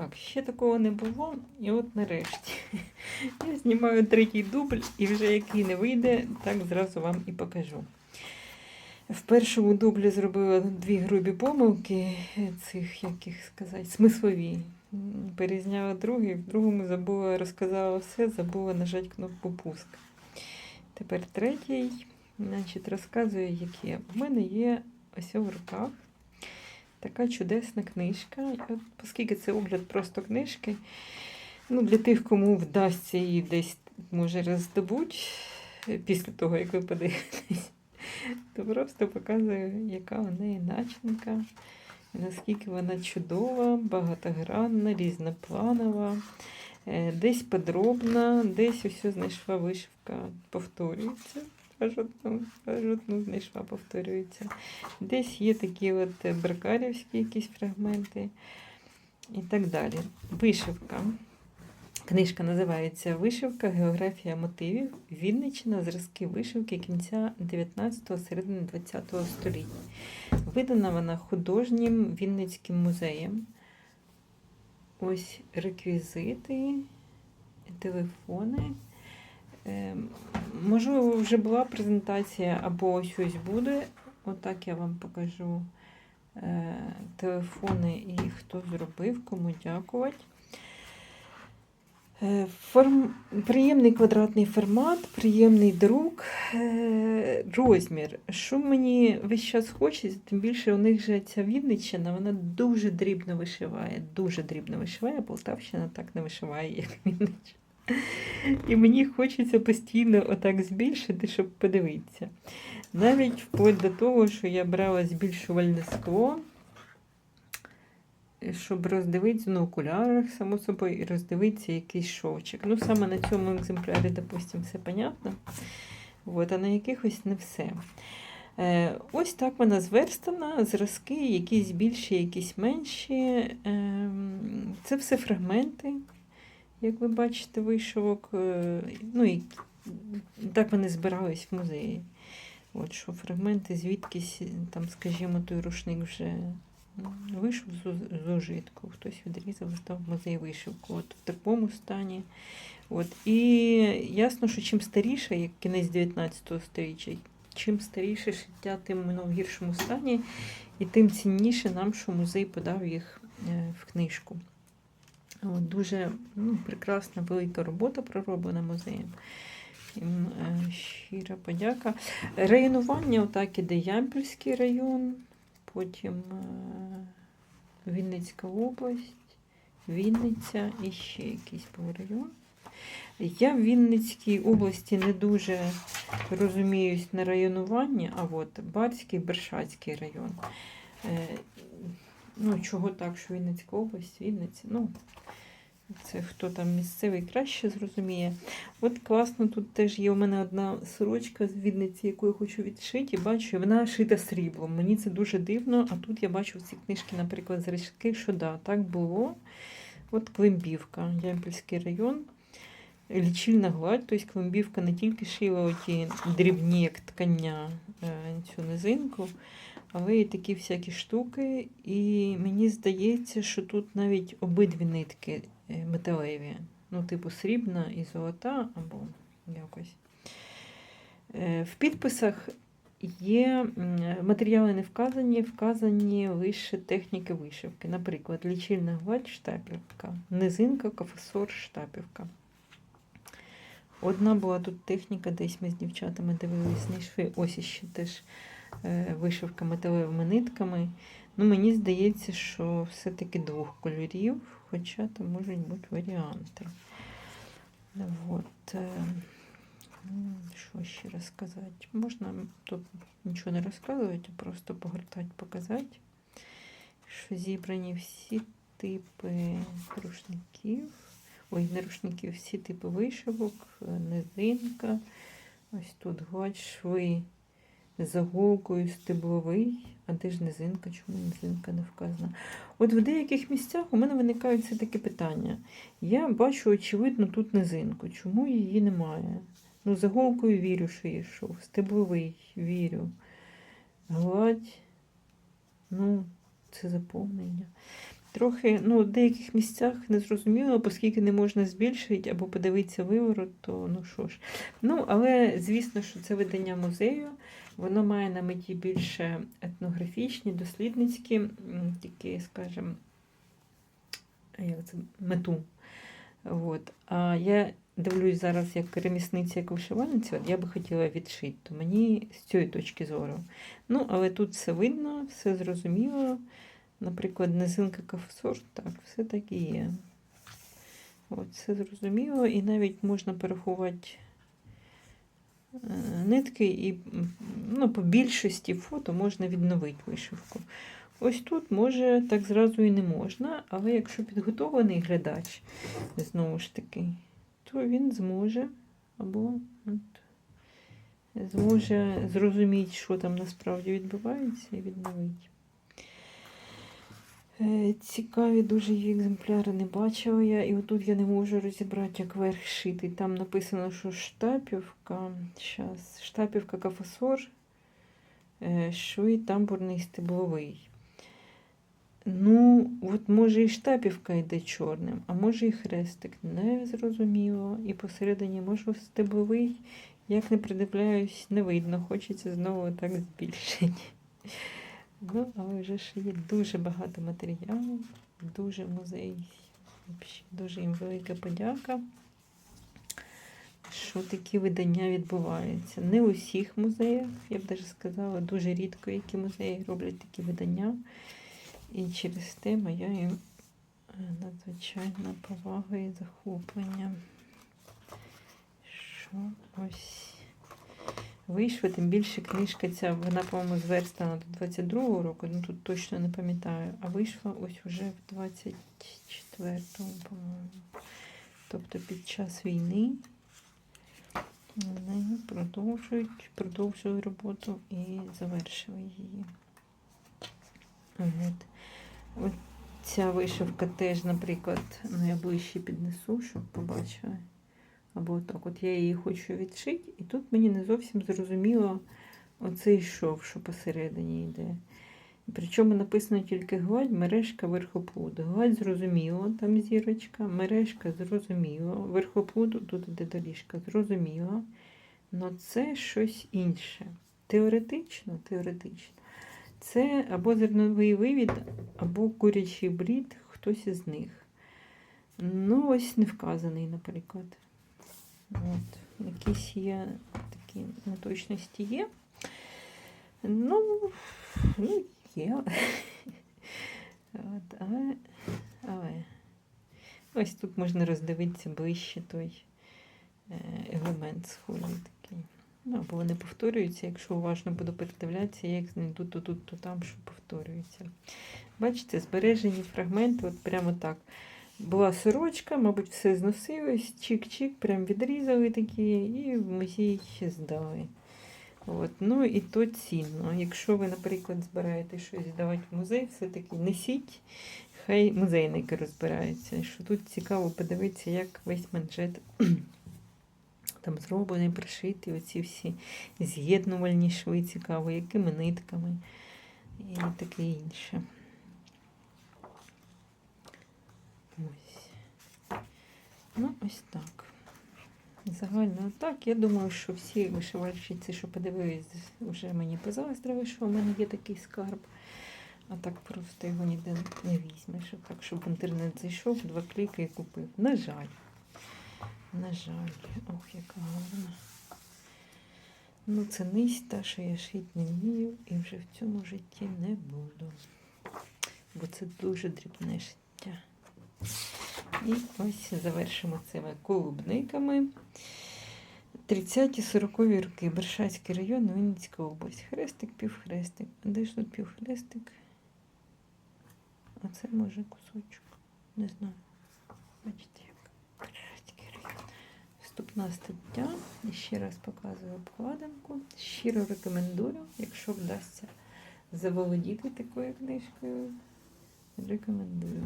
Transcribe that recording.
Так, ще такого не було. І от нарешті. Я знімаю третій дубль, і вже який не вийде, так зразу вам і покажу. В першому дублі зробила дві грубі помилки, цих, яких сказати, смислові. Перезняла другий, в другому забула, розказала все, забула нажати кнопку пуск. Тепер третій, значить, розказую, яке. У мене є ось в руках така чудесна книжка. Оскільки це огляд просто книжки, ну, для тих, кому вдасться її десь може роздобуть е, після того, як ви подивитесь, то просто показую, яка у неї начинка, наскільки вона чудова, багатогранна, різнопланова. Е, Десь подробна, десь усе знайшла вишивка, повторюється. Аж одну, знайшла, повторюється. Десь є такі от е, якісь фрагменти і так далі. Вишивка. Книжка називається Вишивка, географія мотивів. Вінниччина, зразки вишивки кінця 19-го, середини 20-го століття. Видана вона художнім Вінницьким музеєм. Ось реквізити, телефони. Ем, Можливо, вже була презентація або ось ось буде. Отак я вам покажу е, телефони і хто зробив, кому дякувати. Е, Форм... Приємний квадратний формат, приємний друк, е, розмір. Що мені весь час хочеться, тим більше у них же ця Вінниччина, вона дуже дрібно вишиває, дуже дрібно вишиває, Полтавщина так не вишиває, як Вінниччина. І мені хочеться постійно отак збільшити, щоб подивитися. Навіть вплоть до того, що я брала збільшувальне скло, щоб роздивитися на окулярах, само собою, і роздивитися якийсь шовчик. Ну, саме на цьому екземплярі, допустимо, все понятно. От, а на якихось не все. Е, ось так вона зверстана, зразки, якісь більші, якісь менші. Е, це все фрагменти, як ви бачите, вишивок. Е, ну, і так вони збирались в музеї. От що фрагменти звідкись, там, скажімо, той рушник вже вийшов з ужитку, хтось відрізав, здав в музей вишивку. От в такому стані. От. І ясно, що чим старіше, як кінець 19 століття, чим старіше шиття, тим воно в гіршому стані, і тим цінніше нам, що музей подав їх е, в книжку. От, дуже ну, прекрасна велика робота пророблена музеєм. Е, щира подяка. Районування отак іде Ямпільський район, потім е, Вінницька область, Вінниця і ще якийсь був район. Я в Вінницькій області не дуже розуміюсь на районуванні, а от Барський, Бершацький район. Ну, чого так, що Вінницька область, Вінниця. Ну, це хто там місцевий краще зрозуміє. От класно, тут теж є у мене одна сорочка з Вінниці, яку я хочу відшити, і бачу, вона шита сріблом. Мені це дуже дивно. А тут я бачу в цій книжці, наприклад, зразки, що да, так було. От Климбівка, Ямпільський район. Лічильна гладь, тобто Климбівка не тільки шила оті дрібні, як ткання, е, цю низинку, але і такі всякі штуки. І мені здається, що тут навіть обидві нитки е, металеві. Ну, типу срібна і золота, або якось. Е, В підписах є матеріали не вказані, вказані лише техніки вишивки. Наприклад, лічильна гладь штапівка, низинка, кофесор, штапівка. Одна була тут техніка, десь ми з дівчатами дивились, знайшли ось іще теж е, вишивка металевими нитками. Ну, мені здається, що все-таки двох кольорів, хоча там можуть бути варіанти. От. е, Що ще розказати? Можна тут нічого не розказувати, а просто погортати, показати, що зібрані всі типи рушників. Ой, не рушників, всі типи вишивок, е, низинка. Ось тут гладь, шви з заголкою, стебловий. А де ж низинка? Чому низинка не вказана? От в деяких місцях у мене виникають все такі питання. Я бачу, очевидно, тут низинку. Чому її немає? Ну, за голкою вірю, що є шов. Стебловий вірю. Гладь. Ну, це заповнення. Трохи, ну, в деяких місцях не зрозуміло, оскільки не можна збільшити або подивитися виворот, то ну що ж. Ну, але звісно, що це видання музею. Воно має на меті більше етнографічні, дослідницькі, такі, скажімо, як це, мету. От. А я дивлюсь зараз як ремісниця, як вишивальниця, я би хотіла відшити, то мені з цієї точки зору. Ну, але тут все видно, все зрозуміло. Наприклад, низинка кафсор, так, все так і є. От, все зрозуміло, і навіть можна порахувати е, нитки, і ну, по більшості фото можна відновити вишивку. Ось тут може так зразу і не можна, але якщо підготовлений глядач, знову ж таки, то він зможе або от, зможе зрозуміти, що там насправді відбувається, і відновити. Е, Цікаві дуже її екземпляри не бачила я. І отут я не можу розібрати, як верх шитий. Там написано, що штапівка. Щас, штапівка кафасор, е, швий тамбурний стебловий. Ну, от може і штапівка йде чорним, а може і хрестик. Не зрозуміло. І посередині може стебловий. Як не придивляюсь, не видно. Хочеться знову так збільшити. Ну, але вже ж є дуже багато матеріалу, дуже музей. Дуже їм велика подяка, що такі видання відбуваються. Не у всіх музеях, я б навіть сказала, дуже рідко які музеї роблять такі видання. І через те моя їм е, надзвичайна повага і захоплення. Що ось вийшла, тим більше книжка ця, вона, по-моєму, зверстана до 22-го року, ну тут точно не пам'ятаю, а вийшла ось уже в 24-му, по-моєму. Тобто під час війни вони продовжують, продовжили роботу і завершили її. От. От ця вишивка теж, наприклад, ну я ближче піднесу, щоб побачили. Або так, от я її хочу відшити, і тут мені не зовсім зрозуміло оцей шов, що посередині йде. Причому написано тільки гладь, мережка, верхоплуд. Гладь зрозуміло, там зірочка, мережка зрозуміло, верхоплуд, тут іде доріжка, зрозуміло. Але це щось інше. Теоретично, теоретично. Це або зерновий вивід, або курячий брід, хтось із них. Ну, ось не вказаний, наприклад. От, якісь є такі неточності є. Ну, ну є. От, але, але ось тут можна роздивитися ближче той е, елемент схожий такий. Ну, або вони повторюються, якщо уважно буду передивлятися, я їх знайду то тут, то там, що повторюється. Бачите, збережені фрагменти, от прямо так. Була сорочка, мабуть, все зносилось, чик-чик, прям відрізали такі і в музей здали. От. Ну і то цінно. Якщо ви, наприклад, збираєте щось здавати в музей, все-таки несіть, хай музейники розбираються. Що тут цікаво подивитися, як весь манжет там зроблений, пришитий, оці всі з'єднувальні шви цікаво, якими нитками і таке інше. Ось. Ну, ось так. Загально так. Я думаю, що всі вишивальщиці, що подивились, вже мені позаздрили, що у мене є такий скарб. А так просто його ніде не візьмеш. Так, щоб в інтернет зайшов, два кліки і купив. На жаль. На жаль. Ох, яка гарна. Ну, це низь та, що я шить не вмію і вже в цьому житті не буду. Бо це дуже дрібне життя. І ось завершимо цими колубниками. 30-40 роки. Бершацький район, Вінницька область. Хрестик, півхрестик. Де ж тут півхрестик? А це може кусочок. Не знаю. Бачите, як Бершацький район. Вступна стаття. Ще раз показую обкладинку. Щиро рекомендую, якщо вдасться заволодіти такою книжкою. Рекомендую.